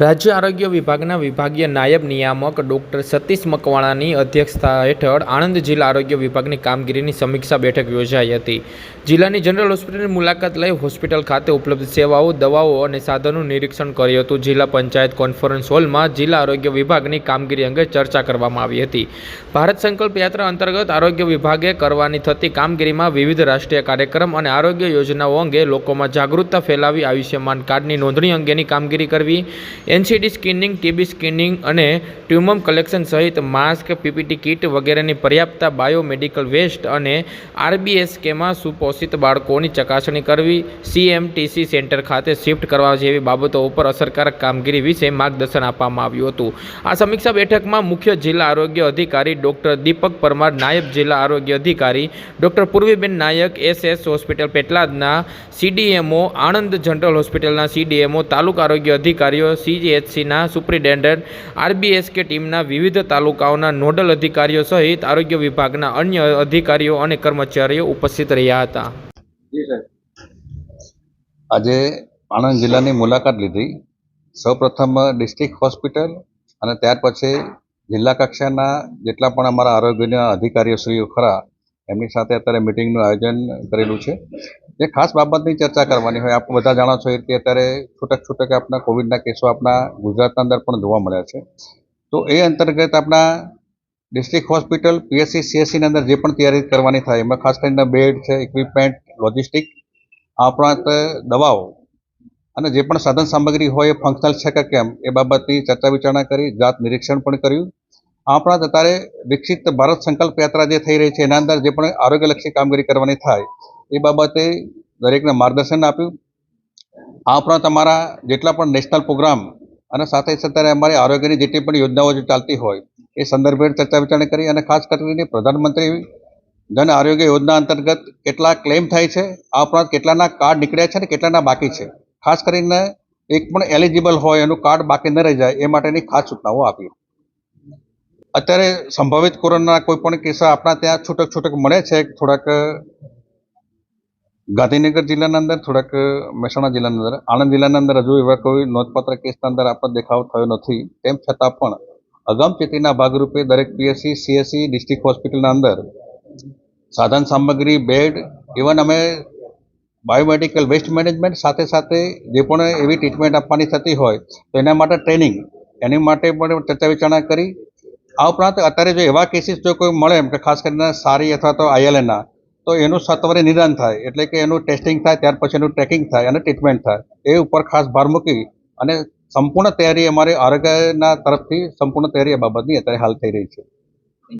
રાજ્ય આરોગ્ય વિભાગના વિભાગીય નાયબ નિયામક ડૉક્ટર સતીશ મકવાણાની અધ્યક્ષતા હેઠળ આણંદ જિલ્લા આરોગ્ય વિભાગની કામગીરીની સમીક્ષા બેઠક યોજાઈ હતી. જિલ્લાની જનરલ હોસ્પિટલની મુલાકાત લઈ હોસ્પિટલ ખાતે ઉપલબ્ધ સેવાઓ, દવાઓ અને સાધનોનું નિરીક્ષણ કર્યું હતું. જિલ્લા પંચાયત કોન્ફરન્સ હોલમાં જિલ્લા આરોગ્ય વિભાગની કામગીરી અંગે ચર્ચા કરવામાં આવી હતી. ભારત સંકલ્પ યાત્રા અંતર્ગત આરોગ્ય વિભાગે કરવાની થતી કામગીરીમાં વિવિધ રાષ્ટ્રીય કાર્યક્રમ અને આરોગ્ય યોજનાઓ અંગે લોકોમાં જાગૃતતા ફેલાવી આયુષ્યમાન કાર્ડની નોંધણી અંગેની કામગીરી કરવી એનસીડી સ્કિનિંગ, ટીબી સ્કિનિંગ અને ટ્યુમમ કલેક્શન સહિત માસ્ક, પીપીટી કિટ વગેરેની પર્યાપ્તતા બાયોમેડિકલ વેસ્ટ અને આરબીએસકેમાં સુપોષિત બાળકોની ચકાસણી કરવી સીએમટીસી સેન્ટર ખાતે શિફ્ટ કરવા જેવી બાબતો ઉપર અસરકારક કામગીરી વિશે માર્ગદર્શન આપવામાં આવ્યું હતું. આ સમીક્ષા બેઠકમાં મુખ્ય જિલ્લા આરોગ્ય અધિકારી ડૉક્ટર દીપક પરમાર, નાયબ જિલ્લા આરોગ્ય અધિકારી doctor Purviben Nayak, SS hospital પેટલાદના CDMO, Anand general હોસ્પિટલના સીડીએમઓ, તાલુકા આરોગ્ય અધિકારીઓ સીજીએચસીના સુપ્રિન્ટેન્ડન્ટ આરબીએસકે ટીમના વિવિધ તાલુકાઓના નોડલ અધિકારીઓ સહિત આરોગ્ય વિભાગના અન્ય અધિકારીઓ અને કર્મચારીઓ ઉપસ્થિત રહ્યા હતા. આજે આણંદ જિલ્લાની મુલાકાત લીધી. સૌપ્રથમ ડિસ્ટ્રિક્ટ હોસ્પિટલ અને ત્યાર પછી જિલ્લા કક્ષાના જેટલા પણ અમારા આરોગ્યના અધિકારીઓશ્રીઓ ખરા, એમની સાથે અત્યારે મિટિંગનું આયોજન કરેલું છે. જે ખાસ બાબતની ચર્ચા કરવાની હોય, આપ બધા જાણો છો એ રીતે અત્યારે છૂટક છૂટક આપણા કોવિડના કેસો આપણા ગુજરાતના અંદર પણ જોવા મળ્યા છે. તો એ અંતર્ગત આપણા ડિસ્ટ્રિક્ટ હોસ્પિટલ, પીએસસી, સીએસસીની અંદર જે પણ તૈયારી કરવાની થાય, એમાં ખાસ કરીને બેડ છે, ઇક્વિપમેન્ટ, લોજિસ્ટિક, આ ઉપરાંત દવાઓ અને જે પણ સાધન સામગ્રી હોય, એ ફંક્શનલ છે કે કેમ, એ બાબતની ચર્ચા વિચારણા કરી, જાત નિરીક્ષણ પણ કર્યું. આ ઉપરાંત અત્યારે વિકસિત ભારત સંકલ્પ યાત્રા જે થઈ રહી છે, એના અંદર જે પણ આરોગ્યલક્ષી કામગીરી કરવાની થાય એ બાબતે દરેકને માર્ગદર્શન આપ્યું. આ ઉપરાંત અમારા જેટલા પણ નેશનલ પ્રોગ્રામ અને સાથે સાથે અમારી આરોગ્યની જેટલી પણ યોજનાઓ જે ચાલતી હોય, એ સંદર્ભે ચર્ચા વિચારણા કરી અને ખાસ કરીને પ્રધાનમંત્રી જન આરોગ્ય યોજના અંતર્ગત કેટલા ક્લેમ થાય છે, આ ઉપરાંત કેટલાના કાર્ડ નીકળ્યા છે અને કેટલાના બાકી છે. ખાસ કરીને એક પણ એલિજિબલ હોય એનું કાર્ડ બાકી ન રહી જાય, એ માટેની ખાસ સૂચનાઓ આપી. અત્યારે સંભવિત કોરોના કોઈ પણ કિસ્સા આપણા ત્યાં છૂટક છૂટક મળે છે, થોડાક ગાંધીનગર જિલ્લાના અંદર થોડાક મહેસાણા જિલ્લાના અંદર, આણંદ જિલ્લાના અંદર હજુ એવા કોઈ નોંધપાત્ર કેસના અંદર આપણને દેખાવ થયો નથી. તેમ છતાં પણ અગમચેતીના ભાગરૂપે દરેક પીએસસી સીએસસી ડિસ્ટ્રિક્ટ હોસ્પિટલના અંદર સાધન સામગ્રી બેડ ઇવન અમે બાયોમેડિકલ વેસ્ટ મેનેજમેન્ટ સાથે સાથે જે પણ એવી ટ્રીટમેન્ટ આપવાની થતી હોય, તો એના માટે ટ્રેનિંગ એની માટે પણ ચર્ચા વિચારણા કરી. આ ઉપરાંત અત્યારે જો એવા કેસીસ જો કોઈ મળે, એમ કે ખાસ કરીને સારી અથવા તો આઈએલએના તો એનું સત્વરે નિદાન થાય, એટલે કે એનું ટેસ્ટિંગ થાય, ત્યાર પછી એનું ટ્રેકિંગ થાય અને ટ્રીટમેન્ટ થાય. એ ઉપર ખાસ ભાર મૂકી અને સંપૂર્ણ તૈયારી અમારી આરોગ્યના તરફથી સંપૂર્ણ તૈયારી એ બાબતની અત્યારે હાલ થઈ રહી છે.